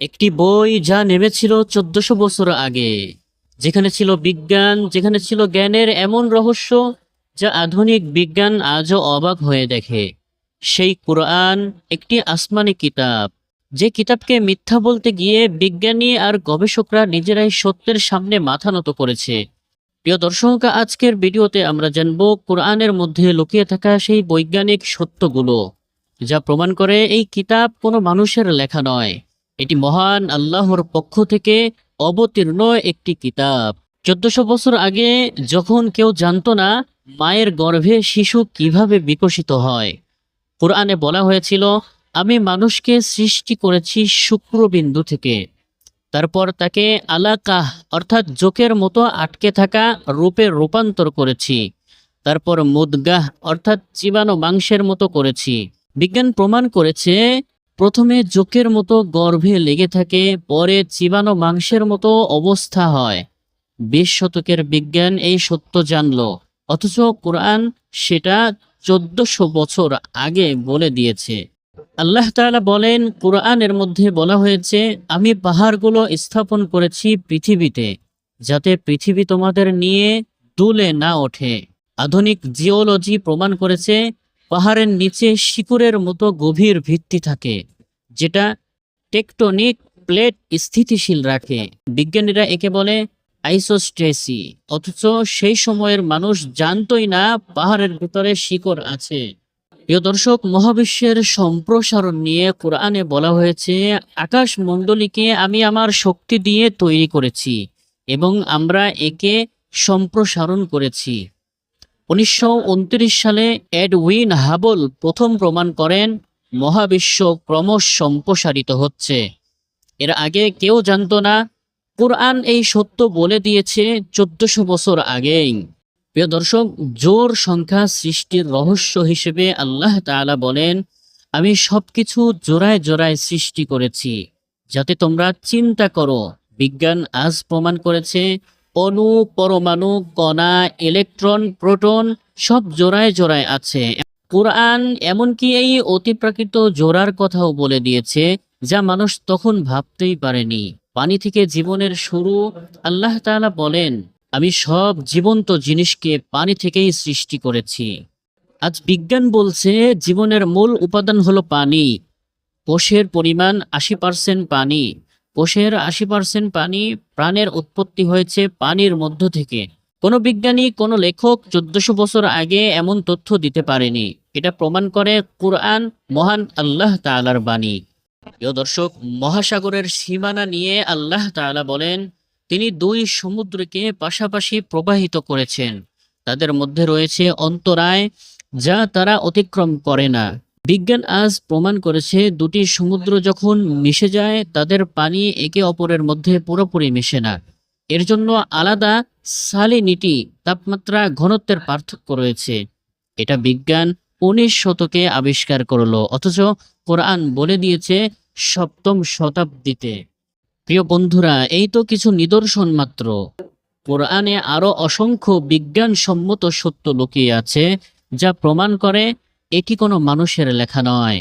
একটি বই যা নেমেছিল চোদ্দশো বছর আগে, যেখানে ছিল বিজ্ঞান, যেখানে ছিল জ্ঞানের এমন রহস্য যা আধুনিক বিজ্ঞান আজও অবাক হয়ে দেখে। সেই কোরআন একটি আসমানি কিতাব, যে কিতাবকে মিথ্যা বলতে গিয়ে বিজ্ঞানী আর গবেষকরা নিজেরাই সত্যের সামনে মাথা নত করেছে। প্রিয় দর্শক, আজকের ভিডিওতে আমরা জানব কোরআনের মধ্যে লুকিয়ে থাকা সেই বৈজ্ঞানিক সত্যগুলো, যা প্রমাণ করে এই কিতাব কোনো মানুষের লেখা নয়। এটি মহান আল্লাহর পক্ষ থেকে অবতীর্ণ একটি কিতাব। চোদ্দশো বছর আগে যখন কেউ জানতো না মায়ের গর্ভে শিশু কীভাবে বিকশিত হয়, কোরআনে বলা হয়েছিল, আমি মানুষকে সৃষ্টি করেছি শুক্রবিন্দু থেকে। তারপর তাকে আলাকাহ অর্থাৎ জোকের মতো আটকে থাকা রূপে রূপান্তর করেছি। তারপর মুদগাহ অর্থাৎ চিবানো মাংসের মতো করেছি। বিজ্ঞান প্রমাণ করেছে প্রথমে জোকের মতো গর্ভে লেগে থাকে, পরে চিবানো মাংসের মতো অবস্থা হয়। বিশ শতকের বিজ্ঞান এই সত্য জানল, অথচ কোরআন সেটা চোদ্দশো বছর আগে বলে দিয়েছে। আল্লাহ তাআলা বলেন, কোরআনের মধ্যে বলা হয়েছে, আমি পাহাড়গুলো স্থাপন করেছি পৃথিবীতে, যাতে পৃথিবী তোমাদের নিয়ে দুলে না ওঠে। আধুনিক জিওলজি প্রমাণ করেছে পাহাড়ের নিচে শিকড়ের মতো গভীর ভিত্তি থাকে, যেটা টেকটনিক প্লেট স্থিতিশীল রাখে। বিজ্ঞানীরা একে বলে আইসোস্টেসি অথচ সেই সময়ের মানুষ জানতই না পাহাড়ের ভিতরে শিকড় আছে। প্রিয় দর্শক, মহাবিশ্বের সম্প্রসারণ নিয়ে কোরআনে বলা হয়েছে আকাশ মণ্ডলীকে আমি আমার শক্তি দিয়ে তৈরি করেছি এবং আমরা একে সম্প্রসারণ করেছি। উনিশশো উনত্রিশ সালে এডউইন হাবল প্রথম প্রমাণ করেন মহাবিশ্ব ক্রমশ সম্প্রসারিত হচ্ছে। এর আগে কেউ জানতো না, কোরআন এই সত্য বলে দিয়েছে চোদ্দশো বছর আগেই। প্রিয় দর্শক, জোর সংখ্যা সৃষ্টির রহস্য হিসেবে আল্লাহ তাআলা বলেন, আমি সবকিছু জোড়ায় জোড়ায় সৃষ্টি করেছি, যাতে তোমরা চিন্তা করো। বিজ্ঞান আজ প্রমাণ করেছে অণু, পরমাণু, কণা, ইলেকট্রন, প্রোটন সব জোড়ায় জোড়ায় আছে। কোরআন এমনকি এই অতিপ্রাকৃত জোড়ার কথাও বলে দিয়েছে, যা মানুষ তখন ভাবতেই পারেনি। পানি থেকে জীবনের শুরু আল্লাহ তাআলা বলেন, আমি সব জীবন্ত জিনিসকে পানি থেকেই সৃষ্টি করেছি। আজ বিজ্ঞান বলছে, জীবনের মূল উপাদান হলো পানি। কোষের পরিমাণ আশি পার্সেন্ট পানি। কোষের আশি পার্সেন্ট পানি প্রাণের উৎপত্তি হয়েছে পানির মধ্য থেকে। কোনো বিজ্ঞানী, কোনো লেখক চোদ্দশো বছর আগে এমন তথ্য দিতে পারেনি। এটা প্রমাণ করে কোরআন মহান আল্লাহ তাআলার বাণী। প্রিয় দর্শক, মহাসাগরের সীমানা নিয়ে আল্লাহ তাআলা বলেন, তিনি দুই সমুদ্রকে পাশাপাশি প্রবাহিত করেছেন। তাদের মধ্যে রয়েছে অন্তরায় যা তারা অতিক্রম করে না। বিজ্ঞান আজ প্রমাণ করেছে দুটি সমুদ্র যখন মিশে যায়, তাদের পানি একে অপরের মধ্যে পুরোপুরি মিশে না। এর জন্য আলাদা সালিনিটি তাপমাত্রা ঘনত্বের পার্থক্য রয়েছে। এটা বিজ্ঞান উনিশ শতকে আবিষ্কার করল, অথচ কোরআন বলে দিয়েছে সপ্তম শতাব্দীতে। প্রিয় বন্ধুরা, এই তো কিছু নিদর্শন মাত্র। কোরআনে আরও অসংখ্য বিজ্ঞানসম্মত সত্য লুকিয়ে আছে, যা প্রমাণ করে এটি কোনো মানুষের লেখা নয়।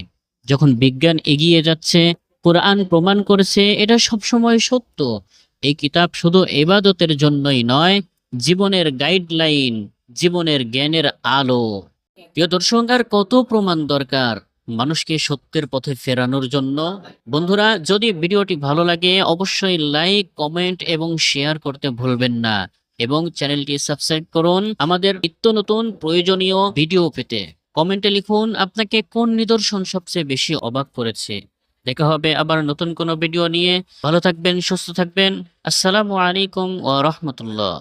যখন বিজ্ঞান এগিয়ে যাচ্ছে, কোরআন প্রমাণ করেছে, এটা সবসময় সত্য। এই কিতাব শুধু এবাদতের জন্যই নয়, জীবনের গাইডলাইন জীবনের জ্ঞানের আলো। প্রিয় দর্শক, আর কত প্রমাণ দরকার মানুষকে সত্যের পথে ফেরানোর জন্য? বন্ধুরা, যদি ভিডিওটি ভালো লাগে, অবশ্যই লাইক কমেন্ট এবং শেয়ার করতে ভুলবেন না এবং চ্যানেলটি সাবস্ক্রাইব করুন আমাদের নিত্য নতুন প্রয়োজনীয় ভিডিও পেতে। কমেন্টে লিখুন, আপনাকে কোন নিদর্শন সবচেয়ে বেশি অবাক করেছে? দেখা হবে আবার নতুন কোনো ভিডিও নিয়ে। ভালো থাকবেন, সুস্থ থাকবেন। আসসালামু আলাইকুম ও রাহমাতুল্লাহ।